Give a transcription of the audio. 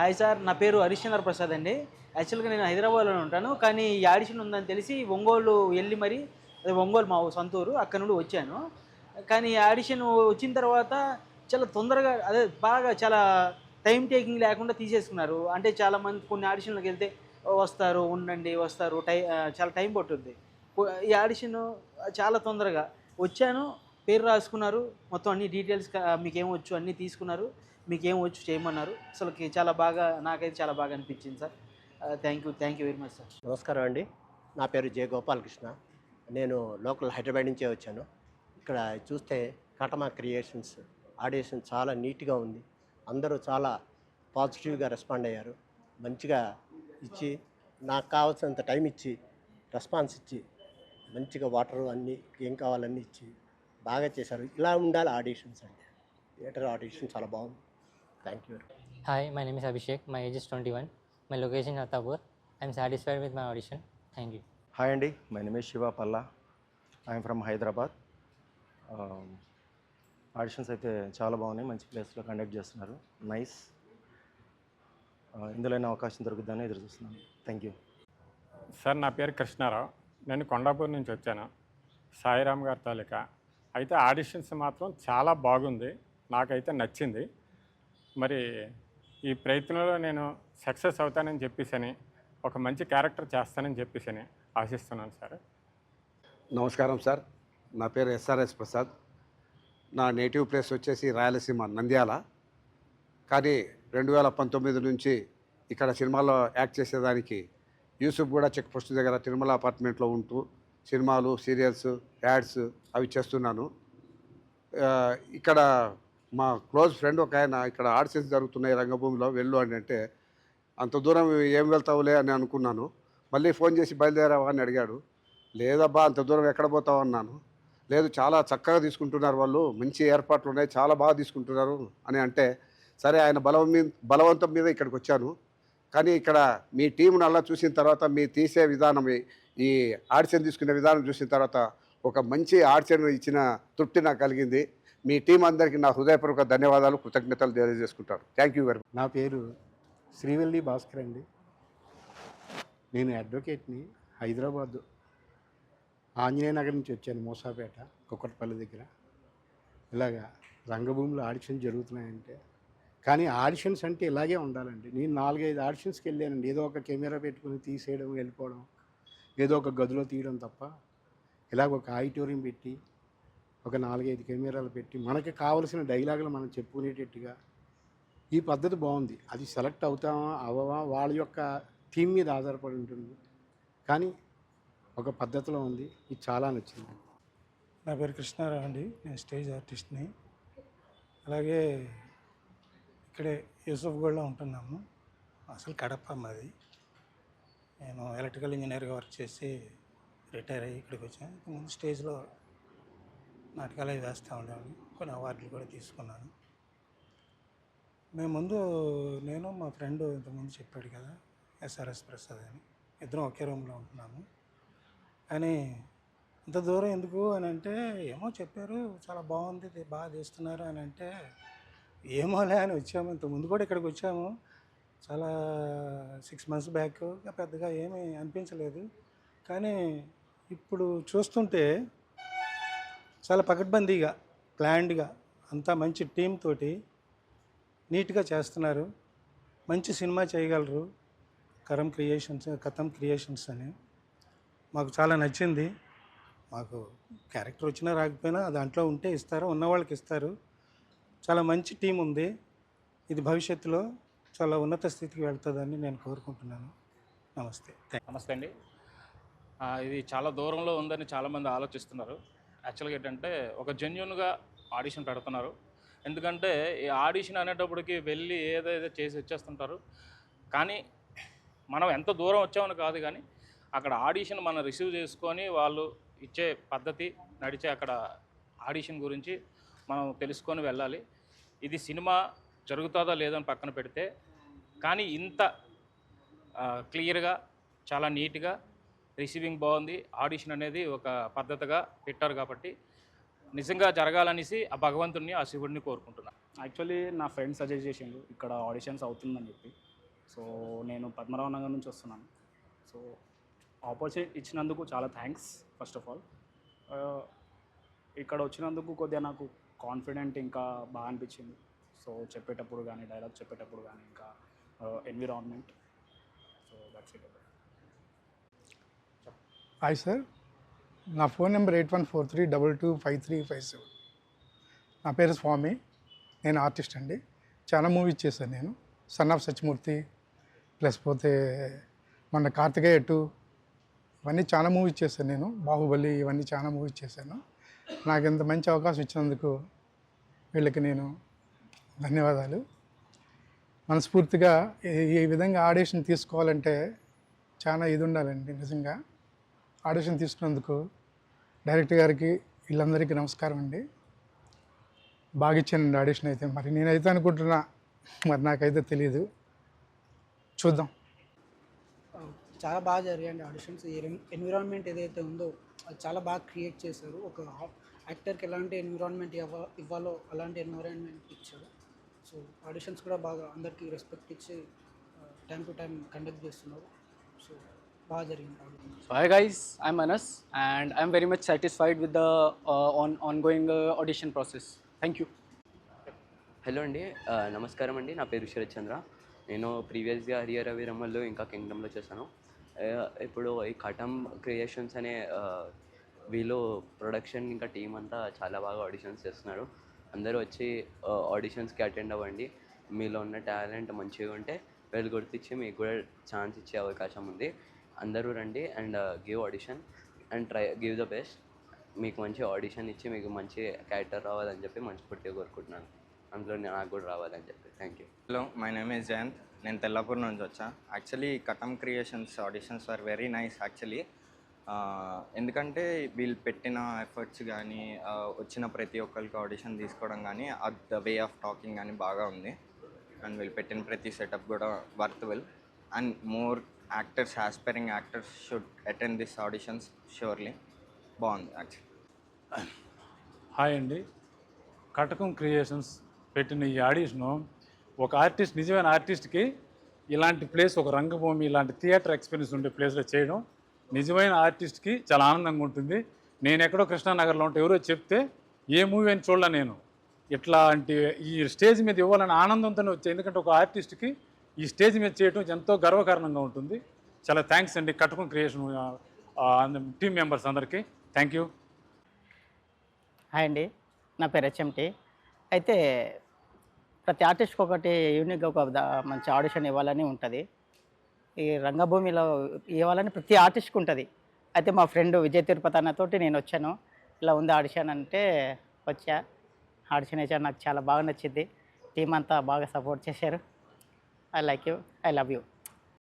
Hi sir నా పేరు హరిశ్చంద్ర ప్రసాద్ అండి. యాక్చువల్గా నేను హైదరాబాద్లో ఉంటాను కానీ ఈ ఆడిషన్ ఉందని తెలిసి ఒంగోలు వెళ్ళి మరి అదే ఒంగోలు మా సొంతూరు అక్కడ నుండి వచ్చాను. కానీ ఈ ఆడిషన్ వచ్చిన తర్వాత చాలా తొందరగా అదే బాగా చాలా టైం టేకింగ్ లేకుండా తీసేసుకున్నారు. అంటే చాలా మంది కొన్ని ఆడిషన్లకు వెళ్తే వస్తారు ఉండండి వస్తారు టై చాలా టైం పట్టుద్ది. ఈ ఆడిషన్ చాలా తొందరగా వచ్చాను పేరు రాసుకున్నారు మొత్తం అన్ని డీటెయిల్స్ మీకు ఏమొచ్చు అన్నీ తీసుకున్నారు. మీకు ఏం చేయమన్నారు. అసలుకి చాలా బాగా నాకైతే చాలా బాగా అనిపించింది sir. Thank you thank you very much sir నమస్కారం అండి. నా పేరు జే గోపాలకృష్ణ. నేను లోకల్ హైదరాబాద్ నుంచే వచ్చాను. ఇక్కడ చూస్తే కటమా క్రియేషన్స్ ఆడియేషన్ చాలా నీట్గా ఉంది. అందరూ చాలా పాజిటివ్గా రెస్పాండ్ అయ్యారు. మంచిగా ఇచ్చి నాకు కావాల్సినంత టైం ఇచ్చి రెస్పాన్స్ ఇచ్చి మంచిగా వాటర్ అన్నీ ఏం కావాలన్నీ ఇచ్చి బాగా చేశారు. ఇలా ఉండాలి ఆడిషన్స్ అంటే. థియేటర్ ఆడిషన్ చాలా బాగుంది. Thank you Hi, my name is Abhishek. My age is 21. My location is Attapur. I'm satisfied with my audition. Thank you. Hi అండి my name Shiva Palla I'm from Hyderabad auditions అయితే చాలా బాగున్నాయి. మంచి ప్లేస్లో conduct చేస్తున్నారు. Nice ఇందులోనే అవకాశం దొరుకుతుందని ఎదురు చూస్తున్నాను. థ్యాంక్ యూ సార్ నా పేరు కృష్ణారావు. నేను కొండాపూర్ నుంచి వచ్చాను. సాయిరామ్ గారి తాలూకా. అయితే ఆడిషన్స్ మాత్రం చాలా బాగుంది. నాకైతే నచ్చింది. మరి ఈ ప్రయత్నంలో నేను సక్సెస్ అవుతానని చెప్పేసి ఒక మంచి క్యారెక్టర్ చేస్తానని చెప్పేసి ఆశిస్తున్నాను సార్. నమస్కారం సార్. నా పేరు ఎస్ఆర్ఎస్ ప్రసాద్. నా నేటివ్ ప్లేస్ వచ్చేసి రాయలసీమ నంద్యాల. కానీ రెండు వేల పంతొమ్మిది నుంచి ఇక్కడ సినిమాలో యాక్ట్ చేసేదానికి యూసుఫ్ కూడా చెక్ పోస్ట్ దగ్గర తిరుమల అపార్ట్మెంట్లో ఉంటూ సినిమాలు సీరియల్స్ యాడ్స్ అవి చేస్తున్నాను. ఇక్కడ మా క్లోజ్ ఫ్రెండ్ ఒక ఆయన ఇక్కడ ఆడిసెన్స్ జరుగుతున్నాయి రంగభూమిలో వెళ్ళు అని అంటే అంత దూరం ఏం వెళ్తావులే అని అనుకున్నాను. మళ్ళీ ఫోన్ చేసి బయలుదేరావా అని అడిగాడు. లేదబ్బా అంత దూరం ఎక్కడ పోతావు అన్నాను. లేదు చాలా చక్కగా తీసుకుంటున్నారు వాళ్ళు మంచి ఏర్పాట్లు ఉన్నాయి చాలా బాగా తీసుకుంటున్నారు అని అంటే సరే ఆయన బలవం మీద బలవంతం మీద ఇక్కడికి వచ్చాను. కానీ ఇక్కడ మీ టీంను అలా చూసిన తర్వాత మీ తీసే విధానం ఈ- ఈ ఆడిషన్ తీసుకునే విధానం చూసిన తర్వాత ఒక మంచి ఆడిషన్ ఇచ్చిన తృప్తి నాకు కలిగింది. మీ టీం అందరికీ నా హృదయపూర్వక ధన్యవాదాలు కృతజ్ఞతలు తెలియజేసుకుంటాను. థ్యాంక్ యూ వెరీ నా పేరు శ్రీవల్లి భాస్కర్ అండి. నేను అడ్వకేట్ని హైదరాబాద్ ఆంజనేయ నగర్ నుంచి వచ్చాను మోసాపేట కుక్కటపల్లి దగ్గర. ఇలాగా రంగభూమిలో ఆడిషన్ జరుగుతున్నాయంటే కానీ ఆడిషన్స్ అంటే ఇలాగే ఉండాలండి. నేను నాలుగైదు ఆడిషన్స్కి వెళ్ళానండి. ఏదో ఒక కెమెరా పెట్టుకుని తీసేయడం వెళ్ళిపోవడం ఏదో ఒక గదిలో తీయడం తప్ప ఇలాగ ఒక ఆడిటోరియం పెట్టి ఒక నాలుగైదు కెమెరాలు పెట్టి మనకి కావలసిన డైలాగులు మనం చెప్పుకునేటట్టుగా ఈ పద్ధతి బాగుంది. అది సెలెక్ట్ అవుతామా అవ్వవా వాళ్ళ యొక్క థీమ్ మీద ఆధారపడి ఉంటుంది. కానీ ఒక పద్ధతిలో ఉంది. ఇది చాలా నచ్చింది. నా పేరు కృష్ణారావు అండి. నేను స్టేజ్ ఆర్టిస్ట్ని. అలాగే ఇక్కడే యూసఫ్గూడలో ఉంటున్నాము. అసలు కడప మాది. నేను ఎలక్ట్రికల్ ఇంజనీర్గా వర్క్ చేసి రిటైర్ అయ్యి ఇక్కడికి వచ్చాను. ముందు స్టేజ్లో నాటకాలు అవి వేస్తూ ఉండేవాడిని. కొన్ని అవార్డులు కూడా తీసుకున్నాను. మేము ముందు నేను మా ఫ్రెండ్ ఇంతకుముందు చెప్పాడు కదా ఎస్ఆర్ఎస్ ప్రసాద్ అని. ఇద్దరం ఒకే రూమ్లో ఉంటున్నాము. కానీ ఇంత దూరం ఎందుకు అని అంటే ఏమో చెప్పారు చాలా బాగుంది బాగా చేస్తున్నారు అని అంటే ఏమోలే అని వచ్చాము. ఇంత ముందు కూడా ఇక్కడికి వచ్చాము. చాలా సిక్స్ మంత్స్ బ్యాక్ పెద్దగా ఏమీ అనిపించలేదు. కానీ ఇప్పుడు చూస్తుంటే చాలా పకడ్బందీగా ప్లాన్డ్గా అంతా మంచి టీమ్ తోటి నీట్గా చేస్తున్నారు. మంచి సినిమా చేయగలరు. కరం క్రియేషన్స్ కథం క్రియేషన్స్ అని. మాకు చాలా నచ్చింది. మాకు క్యారెక్టర్ వచ్చినా రాకపోయినా దాంట్లో ఉంటే ఇస్తారు ఉన్న వాళ్ళకి ఇస్తారు. చాలా మంచి టీం ఉంది. ఇది భవిష్యత్తులో చాలా ఉన్నత స్థితికి వెళ్తుందని నేను కోరుకుంటున్నాను. నమస్తే. నమస్తే అండి. ఇది చాలా దూరంలో ఉందని చాలామంది ఆలోచిస్తున్నారు. యాక్చువల్గా ఏంటంటే ఒక జెన్యున్గా ఆడిషన్ పెడుతున్నారు. ఎందుకంటే ఈ ఆడిషన్ అనేటప్పటికి వెళ్ళి ఏదైతే చేసి వచ్చేస్తుంటారు. కానీ మనం ఎంత దూరం వచ్చామని కాదు కానీ అక్కడ ఆడిషన్ మనం రిసీవ్ చేసుకొని వాళ్ళు ఇచ్చే పద్ధతి నడిచే అక్కడ ఆడిషన్ గురించి మనం తెలుసుకొని వెళ్ళాలి. ఇది సినిమా జరుగుతుందో లేదో అని పక్కన పెడితే కానీ ఇంత క్లియర్గా చాలా నీట్గా రిసీవింగ్ బాగుంది. ఆడిషన్ అనేది ఒక పద్ధతిగా పెట్టారు కాబట్టి నిజంగా జరగాలనేసి ఆ భగవంతుడిని ఆ శివుడిని కోరుకుంటున్నాను యాక్చువల్లీ నా ఫ్రెండ్ సజెస్ట్ చేసిండు ఇక్కడ ఆడిషన్స్ అవుతుందని చెప్పి. సో నేను పద్మరావు నగర్ నుంచి వస్తున్నాను. సో ఆపర్చునిటీ ఇచ్చినందుకు చాలా థ్యాంక్స్ ఫస్ట్ ఆఫ్ ఆల్. ఇక్కడ వచ్చినందుకు కొద్దిగా నాకు కాన్ఫిడెంట్ ఇంకా బాగా అనిపించింది. సో చెప్పేటప్పుడు కానీ డైలాగ్ చెప్పేటప్పుడు కానీ ఇంకా environment. So that's it hi sir నా phone number eight one four three double two five three five seven. నా పేరు స్వామి. నేను ఆర్టిస్ట్ అండి. చాలా మూవీస్ చేశాను నేను. సన్ ఆఫ్ సత్యమూర్తి ప్లస్ పోతే మన కార్తికేయ టూ ఇవన్నీ చాలా మూవీస్ చేశాను నేను. బాహుబలి ఇవన్నీ చాలా మూవీస్ చేశాను. నాకు ఇంత మంచి అవకాశం ఇచ్చినందుకు వీళ్ళకి నేను ధన్యవాదాలు. మనస్ఫూర్తిగా ఈ- విధంగా ఆడిషన్ తీసుకోవాలంటే చాలా ఇది ఉండాలండి నిజంగా. ఆడిషన్ తీసుకున్నందుకు డైరెక్టర్ గారికి వీళ్ళందరికీ నమస్కారం అండి. బాగా ఇచ్చానండి ఆడిషన్ అయితే. మరి నేనైతే అనుకుంటున్నా మరి నాకైతే తెలియదు చూద్దాం. చాలా బాగా జరిగాయండి ఆడిషన్స్. ఎన్విరాన్మెంట్ ఏదైతే ఉందో అది చాలా బాగా క్రియేట్ చేశారు. ఒక యాక్టర్కి ఎలాంటి ఎన్విరాన్మెంట్ ఇవ్వ ఇవ్వాలో అలాంటి ఎన్విరాన్మెంట్ ఇచ్చారు. సో ఆడిషన్స్ కూడా బాగా అందరికీ రెస్పెక్ట్ ఇచ్చి టైం టు టైం కండక్ట్ చేస్తున్నారు. సో బాగా జరిగింది. Hi guys, I'm Anas and I'm very much satisfied with the uh, on ongoing uh, audition process. Thank you. Hello అండి ఆ, నమస్కారం అండి. నా పేరు శరత్ చంద్ర. నేను ప్రీవియస్గా హరిహర వీరమ్మల్లో ఇంకా కింగ్డమ్లో చేశాను. ఆ, ఇప్పుడు ఈ కటం క్రియేషన్స్ అనే ఆ, వీళ్ళు ప్రొడక్షన్ ఇంకా టీం అంతా చాలా బాగా ఆడిషన్స్ చేస్తున్నారు. అందరూ వచ్చి ఆడిషన్స్కి అటెండ్ అవ్వండి. మీలో ఉన్న టాలెంట్ మంచిగా ఉంటే వీళ్ళు గుర్తించి మీకు కూడా ఛాన్స్ ఇచ్చే అవకాశం ఉంది. అందరూ రండి and give audition and try give the best మీకు మంచి ఆడిషన్ ఇచ్చి మీకు మంచి క్యారెక్టర్ రావాలని చెప్పి మనస్ఫూర్తిగా కోరుకుంటున్నాను. అందులో నాకు కూడా రావాలని చెప్పి. Thank you hello my name is Jayant నేను తెల్లపూర్ నుంచి వచ్చా. Actually Katam creations auditions are very nice actually ఎందుకంటే వీళ్ళు పెట్టిన ఎఫర్ట్స్ కానీ uh, వచ్చిన ప్రతి ఒక్కరికి ఆడిషన్ తీసుకోవడం కానీ ద వే ఆఫ్ టాకింగ్ కానీ బాగా ఉంది. అండ్ వీళ్ళు పెట్టిన ప్రతి సెటప్ కూడా worth well and more actors aspiring actors should attend this auditions surely బాగుంది యాక్చువల్ హాయ్ అండి. కటకం క్రియేషన్స్ పెట్టిన ఈ ఆడిషను ఒక ఆర్టిస్ట్ నిజమైన ఆర్టిస్ట్కి ఇలాంటి ప్లేస్ ఒక రంగభూమి ఇలాంటి థియేటర్ ఎక్స్పీరియన్స్ ఉండే ప్లేస్లో చేయడం నిజమైన ఆర్టిస్ట్కి చాలా ఆనందంగా ఉంటుంది. నేను ఎక్కడో కృష్ణానగర్లో ఉంటే ఎవరో చెప్తే ఏ మూవీ అని చూడలే నేను. ఇట్లాంటి ఈ స్టేజ్ మీద ఇవ్వాలని ఆనందంతోనే వచ్చాయి ఎందుకంటే ఒక ఆర్టిస్ట్కి ఈ స్టేజ్ మీద చేయడం ఎంతో గర్వకారణంగా ఉంటుంది. చాలా థ్యాంక్స్ అండి కటకం క్రియేషన్ టీం మెంబర్స్ అందరికీ. Thank you. హాయ్ అండి. నా పేరు హెచ్ఎంటి. అయితే ప్రతి ఆర్టిస్ట్కి ఒకటి యూనిక్గా ఒక మంచి ఆడిషన్ ఇవ్వాలని ఉంటుంది. ఈ రంగభూమిలో ఇవ్వాలని ప్రతి ఆర్టిస్ట్కి ఉంటుంది. అయితే మా ఫ్రెండ్ విజయ్ తిరుపతి అన్నతోటి నేను వచ్చాను. ఇలా ఉంది ఆడిషన్ అంటే వచ్చా. ఆడిషన్ వేసాను నాకు చాలా బాగా నచ్చింది. టీం అంతా బాగా సపోర్ట్ చేశారు. I like you I love you